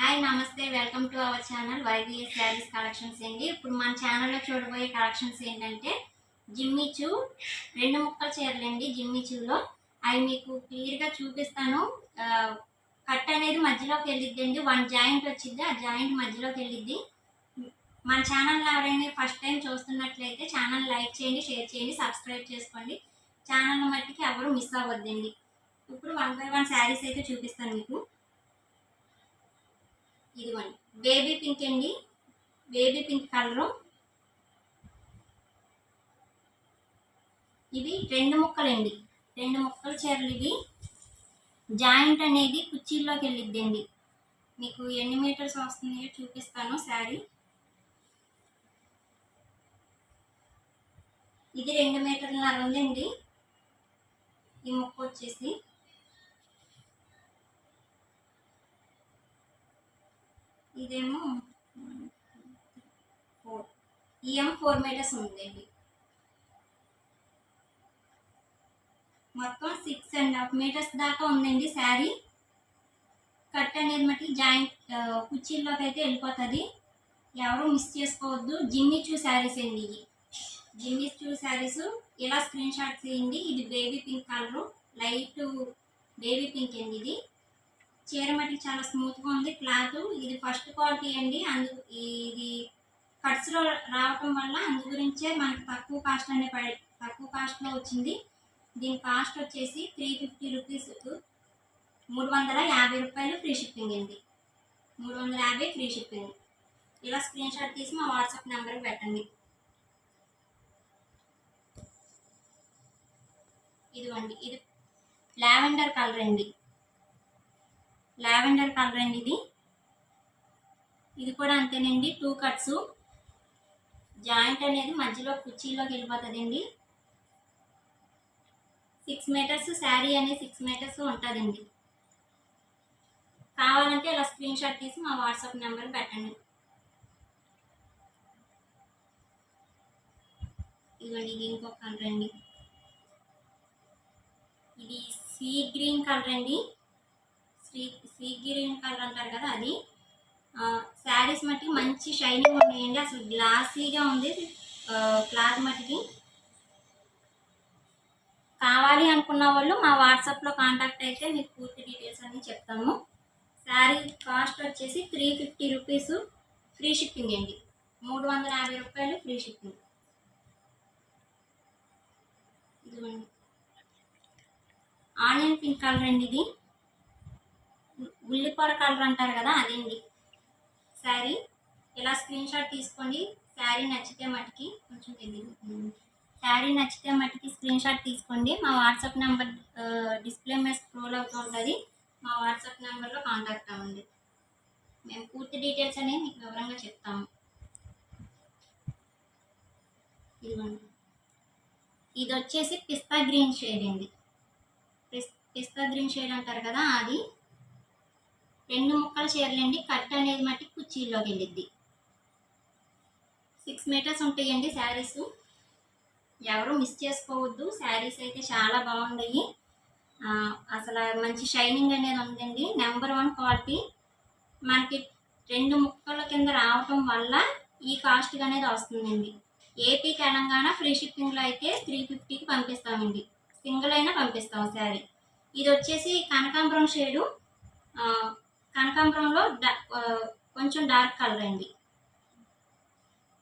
Hi నమస్తే welcome to our channel YBS sarees collections అండి. ఇప్పుడు మన ఛానల్లో చూడబోయే కలెక్షన్స్ ఏంటంటే జిమ్మిచూ రెండు ముక్కలు చీరలండి జిమ్మిచూలో అవి మీకు క్లియర్గా చూపిస్తాను. కట్ అనేది మధ్యలోకి వెళ్ళిద్దండి. వన్ జాయింట్ వచ్చింది ఆ జాయింట్ మధ్యలోకి వెళ్ళిద్ది. మన ఛానల్ ఎవరైనా ఫస్ట్ టైం చూస్తున్నట్లయితే ఛానల్ లైక్ చేయండి షేర్ చేయండి సబ్స్క్రైబ్ చేసుకోండి. ఛానల్ మట్టికి ఎవరు మిస్ అవ్వద్దండి. ఇప్పుడు వన్ బై వన్ శారీస్ అయితే చూపిస్తాను మీకు. ఇదిగోండి. బేబీ పింక్ అండి. బేబీ పింక్ కలరు ఇవి రెండు ముక్కలండి. రెండు ముక్కల చీరలు ఇవి. జాయింట్ అనేది కుర్చీల్లోకి వెళ్ళిద్దండి. మీకు ఎన్ని మీటర్స్ వస్తుందో చూపిస్తాను శారీ. ఇది రెండు మీటర్లన్నర ఉందండి ఈ ముక్క వచ్చేసి ఇదేమో ఫోర్. ఈఎం ఫోర్ మీటర్స్ ఉందండి. మొత్తం సిక్స్ అండ్ హాఫ్ మీటర్స్ దాకా ఉందండి శారీ. కట్ అనేది మట్టి జాయింట్ కుర్చీల్లోకి అయితే వెళ్ళిపోతుంది. ఎవరు మిస్ చేసుకోవద్దు. జిమ్మి చూ శారీస్ అండి ఇవి. జిమ్మి చూ శారీస్. ఇలా స్క్రీన్ షాట్ తీయండి ఇది baby pink colour light baby pink అండి ఇది. చీర మటుకు చాలా స్మూత్గా ఉంది. క్లాత్ ఇది ఫస్ట్ క్వాలిటీ అండి. అందు ఇది కట్స్లో రావటం వల్ల అందు గురించే మనకు తక్కువ కాస్ట్ అనే పడి తక్కువ కాస్ట్లో వచ్చింది. దీని కాస్ట్ వచ్చేసి త్రీ ఫిఫ్టీ రూపీస్ మూడు వందల యాభై రూపాయలు ఫ్రీ షిప్పింగ్ అండి. మూడు వందల యాభై ఫ్రీ షిప్పింగ్ ఇలా స్క్రీన్ షాట్ తీసి మా వాట్సాప్ నెంబర్కి పెట్టండి. ఇదిగోండి ఇది లావెండర్ కలర్ అండి. లావెండర్ కలర్ అండి ఇది. ఇది కూడా అంతేనండి టూ కట్స్. జాయింట్ అనేది మధ్యలో కుర్చీలోకి వెళ్ళిపోతుందండి. సిక్స్ మీటర్స్ శారీ అనేది సిక్స్ మీటర్స్ ఉంటుందండి. కావాలంటే ఇలా స్క్రీన్ షాట్ తీసి మా వాట్సాప్ నెంబర్ పెట్టండి. ఇదిగోండి ఇది ఇంకొక కలర్ అండి. ఇది సీ గ్రీన్ కలర్ అండి. సీ సీ కలర్ అంటారు కదా అది. శారీస్ మట్టికి మంచి షైనింగ్ ఉన్నాయండి. అసలు గ్లాసీగా ఉంది. క్లాత్ మట్టికి. కావాలి అనుకున్న వాళ్ళు మా వాట్సాప్లో కాంటాక్ట్ అయితే మీకు పూర్తి డీటెయిల్స్ అన్ని చెప్తాము. శారీ కాస్ట్ వచ్చేసి three fifty rupees free shipping అండి. మూడు వందల యాభై రూపాయలు ఫ్రీ షిప్పింగ్. ఇదిగోండి. ఆనియన్ పింక్ కలర్ అండి ఇది. ఉల్లిపొర కలర్ అంటారు కదా అదండి శారీ. ఇలా స్క్రీన్ షాట్ తీసుకోండి. శారీ నచ్చితే మటుకి కొంచెం తెలియదు. శారీ నచ్చితే మటుకి స్క్రీన్ షాట్ తీసుకోండి. మా వాట్సాప్ నెంబర్ డిస్ప్లే మీద స్క్రోల్ అవుతూ ఉంటుంది. మా వాట్సాప్ నెంబర్లో కాంటాక్ట్ అవ్వండి. మేము పూర్తి డీటెయిల్స్ అనేవి మీకు వివరంగా చెప్తాము. ఇదిగోండి. ఇది వచ్చేసి పిస్తా గ్రీన్ షేడ్ అండి. పిస్- పిస్తా గ్రీన్ షేడ్ అంటారు కదా అది. రెండు ముక్కల చీరలండి. కట్ అనేది మట్టి కుచ్చీల్లోకి వెళ్ళిద్ది. సిక్స్ మీటర్స్ ఉంటాయండి శారీస్. ఎవరు మిస్ చేసుకోవద్దు. శారీస్ అయితే చాలా బాగున్నాయి అసలు మంచి షైనింగ్ అనేది ఉందండి. నెంబర్ వన్ క్వాలిటీ మనకి రెండు ముక్కల కింద రావటం వల్ల ఈ కాస్ట్ అనేది వస్తుందండి. ఏపీ తెలంగాణ ఫ్రీ షిప్పింగ్లో అయితే త్రీ ఫిఫ్టీకి పంపిస్తామండి. సింగిల్ అయినా పంపిస్తాం శారీ. ఇది వచ్చేసి కనకాంబరం షేడు కనకాంబరంలో కొంచెం డార్క్ కలర్ అండి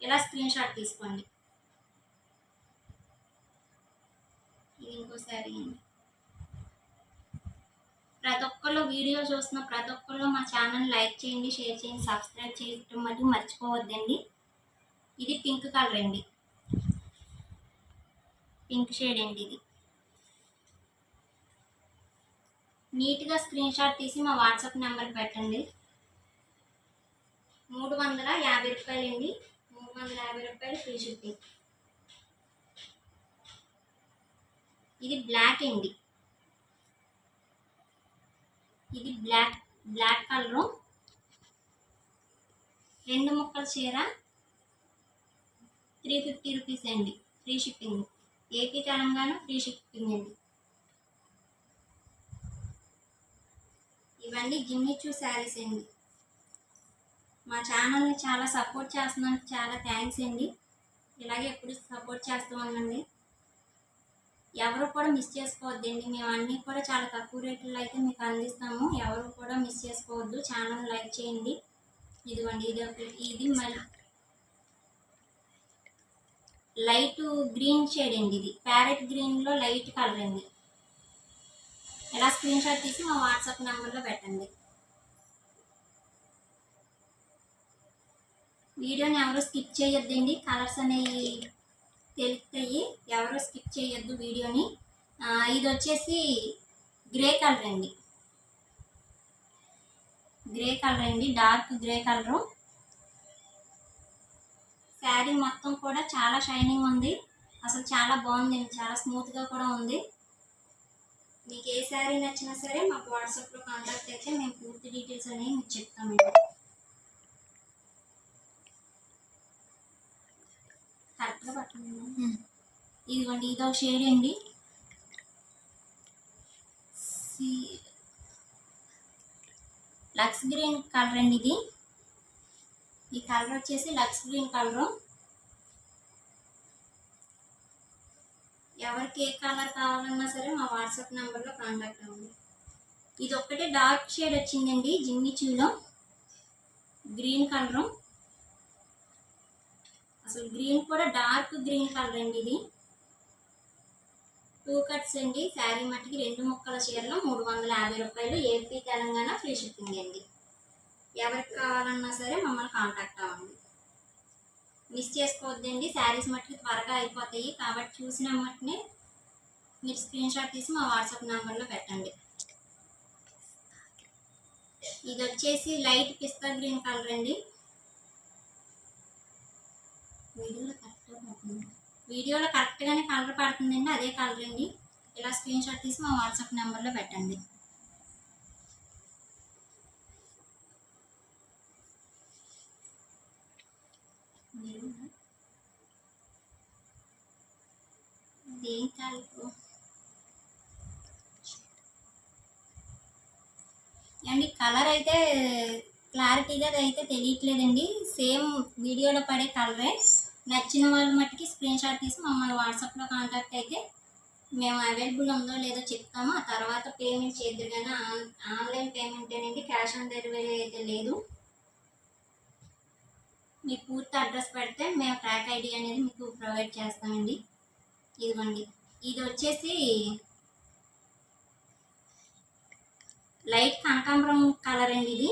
ఇలా స్క్రీన్ షాట్ తీసుకోండి. ఇది ఇంకో శారీ అండి. ప్రతి ఒక్కళ్ళు వీడియో చూస్తున్న ప్రతి ఒక్కళ్ళు మా ఛానల్ లైక్ చేయండి షేర్ చేయండి సబ్స్క్రైబ్ చేయడం మటుకు మర్చిపోవద్దండి. ఇది పింక్ కలర్ అండి. పింక్ షేడ్ అండి ఇది. నీట్గా స్క్రీన్ షాట్ తీసి మా వాట్సాప్ నెంబర్కి పెట్టండి. మూడు వందల యాభై రూపాయలు అండి మూడు వందల యాభై రూపాయలు ఫ్రీ షిప్పింగ్. ఇది బ్లాక్ అండి. ఇది బ్లాక్ బ్లాక్ కలరు. రెండు ముక్కల చీర త్రీ ఫిఫ్టీ రూపీస్ అండి. Free shipping. AP Telangana free shipping అండి. ఇవన్నీ జిమ్మిచూ శారీస్ అండి. మా ఛానల్ని చాలా సపోర్ట్ చేస్తున్నందుకు చాలా థ్యాంక్స్ అండి. ఇలాగే ఎప్పుడు సపోర్ట్ చేస్తూ ఉండండి. ఎవరు కూడా మిస్ చేసుకోవద్దండి. మేము అన్నీ కూడా చాలా తక్కువ రేట్లో అయితే మీకు అందిస్తాము. ఎవరు కూడా మిస్ చేసుకోవద్దు. ఛానల్ లైక్ చేయండి. ఇదిగోండి ఇది ఒక- ఇది మళ్ళీ లైట్ గ్రీన్ షేడ్ అండి ఇది. ప్యారెట్ గ్రీన్లో లైట్ కలర్ అండి. ఇలా స్క్రీన్ షాట్ తీసి మా వాట్సాప్ నెంబర్లో పెట్టండి. వీడియోని ఎవరు స్కిప్ చేయొద్దండి. కలర్స్ అనేవి తెలుస్తాయి. ఎవరు స్కిప్ చేయొద్దు వీడియోని. ఇది వచ్చేసి గ్రే కలర్ అండి. గ్రే కలర్ అండి. డార్క్ గ్రే కలరు శారీ మొత్తం కూడా చాలా షైనింగ్ ఉంది. అసలు చాలా బాగుంది చాలా స్మూత్గా కూడా ఉంది. మీకు ఏ శారీ నచ్చినా సరే మాకు వాట్సాప్లో కాంటాక్ట్ అయితే మేము పూర్తి డీటెయిల్స్ అనేవి మీకు చెప్తామండి కరెక్ట్గా పట్టండి ఇదిగోండి ఇదో షేడ్ అండి. లక్స్ గ్రీన్ కలర్ అండి ఇది. ఈ కలర్ వచ్చేసి లక్స్ గ్రీన్ కలరు. ఎవరికి ఏ కలర్ కావాలన్నా సరే మా వాట్సాప్ నెంబర్లో కాంటాక్ట్ అవ్వండి. ఇది ఒక్కటే డార్క్ షేడ్ వచ్చిందండి జిమ్మి చూలో. Green colour. అసలు గ్రీన్ కూడా డార్క్ గ్రీన్ కలర్ అండి ఇది. టూ కట్స్ అండి శారీ మట్టికి రెండు ముక్కల చీరలు మూడు వందల యాభై రూపాయలు ఏపీ తెలంగాణ ఫ్రీ షిప్పింగ్ అండి. ఎవరికి కావాలన్నా సరే మమ్మల్ని కాంటాక్ట్ అవ్వండి. మిస్ చేసుకోవద్దండి. శారీస్ మట్టుకు త్వరగా అయిపోతాయి. కాబట్టి చూసిన మట్టునే మీరు స్క్రీన్ షాట్ తీసి మా వాట్సాప్ నెంబర్లో పెట్టండి. ఇది వచ్చేసి లైట్ పిస్తా గ్రీన్ కలర్ అండి. వీడియోలో కరెక్ట్గా పడుతుంది. వీడియోలో కరెక్ట్గానే కలర్ పడుతుందండి. అదే కలర్ అండి. ఇలా స్క్రీన్ షాట్ తీసి మా వాట్సాప్ నెంబర్లో పెట్టండి. ఏం కలర్ అండి కలర్ అయితే క్లారిటీగా అయితే తెలియట్లేదండి. సేమ్ వీడియోలో పడే కలరే నచ్చిన వాళ్ళ మట్టుకి స్క్రీన్ షాట్ తీసి మమ్మల్ని వాట్సాప్లో కాంటాక్ట్ అయితే మేము అవైలబుల్ ఉందో లేదో చెప్తాము. ఆ తర్వాత పేమెంట్ చేద్దరు కానీ ఆన్ ఆన్లైన్ పేమెంట్ అనేది క్యాష్ ఆన్ డెలివరీ అయితే లేదు. మీ పూర్తి అడ్రస్ పెడితే మేము ట్రాక్ ఐడి అనేది మీకు ప్రొవైడ్ చేస్తామండి. ఇదిగోండి. ఇది వచ్చేసి లైట్ కనకాంబరం కలర్ అండి ఇది.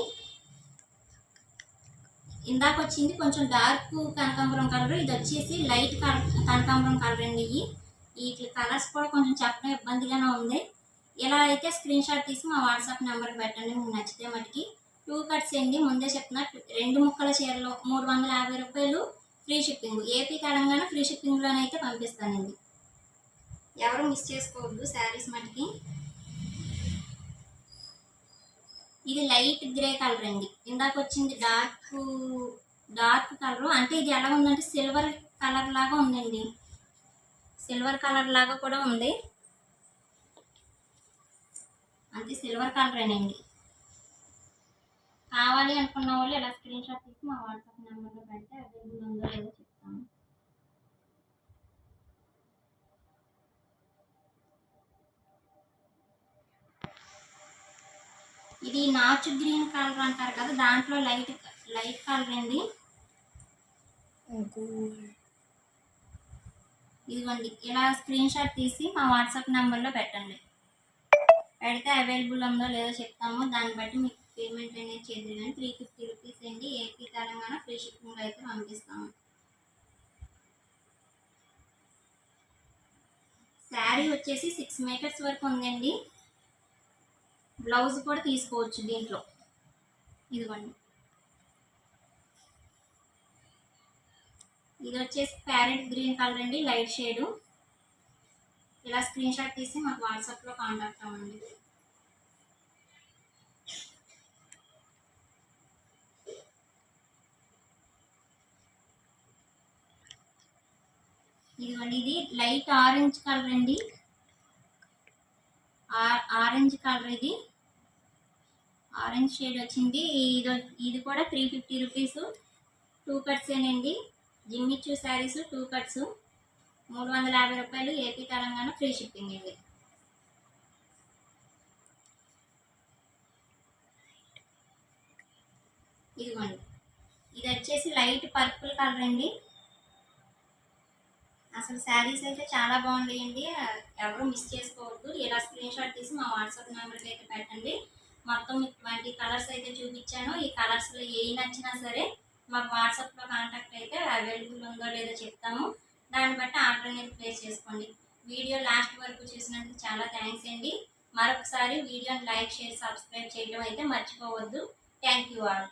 ఇందాక వచ్చింది కొంచెం డార్క్ కనకాంబరం కలర్. ఇది వచ్చేసి లైట్ కనకాంబరం కలర్ అండి ఇవి వీటి కలర్స్ కూడా కొంచెం చెప్పడం ఇబ్బందిగానే ఉంది. ఇలా అయితే స్క్రీన్ షాట్ తీసి మా వాట్సాప్ నెంబర్కి పెట్టండి. మీకు నచ్చితే మటుకి టూ కట్స్ అండి. ముందే చెప్తున్నా రెండు ముక్కల చీరలో మూడు వందల యాభై రూపాయలు free shipping. AP Telangana free షిప్పింగ్లోనైతే పంపిస్తానండి. ఎవరు మిస్ చేసుకోవద్దు శారీస్ మటుకి. ఇది లైట్ గ్రే కలర్ అండి. ఇందాక వచ్చింది డార్క్ డార్క్ కలర్. అంటే ఇది ఎలా ఉందంటే సిల్వర్ కలర్ లాగా ఉందండి. సిల్వర్ కలర్ లాగా కూడా ఉంది. అంతే సిల్వర్ కలరేనండి కావాలి అనుకున్న వాళ్ళు ఇలా స్క్రీన్ షాట్ తీసి మా వాట్సాప్ నెంబర్లో పెడితే అవైలబుల్ ఉందో లేదో ఇది నాచు గ్రీన్ కలర్ అంటారు కదా దాంట్లో లైట్ లైట్ కలర్ అండి ఇదిగోండి ఇలా స్క్రీన్ షాట్ తీసి మా వాట్సాప్ నెంబర్లో పెట్టండి. పెడితే అవైలబుల్ ఉందో లేదో చెప్తాము. దాన్ని బట్టి మీకు పేమెంట్ అనేది చేద్దరు కానీ త్రీ ఫిఫ్టీ రూపీస్ అండి. ఏపీ తెలంగాణ ఫ్రీ షిప్పింగ్ అయితే పంపిస్తాము. శారీ వచ్చేసి సిక్స్ మీటర్స్ వరకు ఉందండి. బ్లౌజ్ కూడా తీసుకోవచ్చు దీంట్లో. ఇదిగోండి. ఇది వచ్చేసి ప్యారెట్ గ్రీన్ కలర్ అండి లైట్ షేడు. ఇలా స్క్రీన్ షాట్ తీసి మాకు వాట్సాప్లో కాంటాక్ట్ అవ్వండి. ఇదిగోండి ఇది లైట్ ఆరెంజ్ కలర్ అండి. ఆ- ఆరెంజ్ కలర్ ఇది. ఆరెంజ్ షేడ్ వచ్చింది. ఇది ఇది కూడా త్రీ ఫిఫ్టీ రూపీస్ టూ కట్సేనండి జిమ్మిచ్చు శారీస్ టూ కట్స్ మూడు వందల యాభై రూపాయలు ఏపీ తెలంగాణ ఫ్రీ షిప్పింగ్ అండి ఇదిగోండి. ఇది వచ్చేసి లైట్ పర్పుల్ కలర్ అండి. అసలు శారీస్ అయితే చాలా బాగున్నాయండి. ఎవరు మిస్ చేసుకోవద్దు. ఇలా స్క్రీన్ షాట్ తీసి మా వాట్సాప్ నెంబర్కి అయితే పెట్టండి. మొత్తం ఇటువంటి ట్వంటీ కలర్స్ అయితే చూపించాను. ఈ కలర్స్లో ఏ నచ్చినా సరే మాకు వాట్సాప్లో కాంటాక్ట్ అయితే అవైలబుల్ ఉందో లేదో చెప్తాము. దాన్ని బట్టి ఆర్డర్ అనేది ప్లేస్ చేసుకోండి. వీడియో లాస్ట్ వరకు చూసినందుకు చాలా థ్యాంక్స్ అండి. మరొకసారి వీడియోని లైక్ షేర్ సబ్స్క్రైబ్ చేయడం అయితే మర్చిపోవద్దు. Thank you all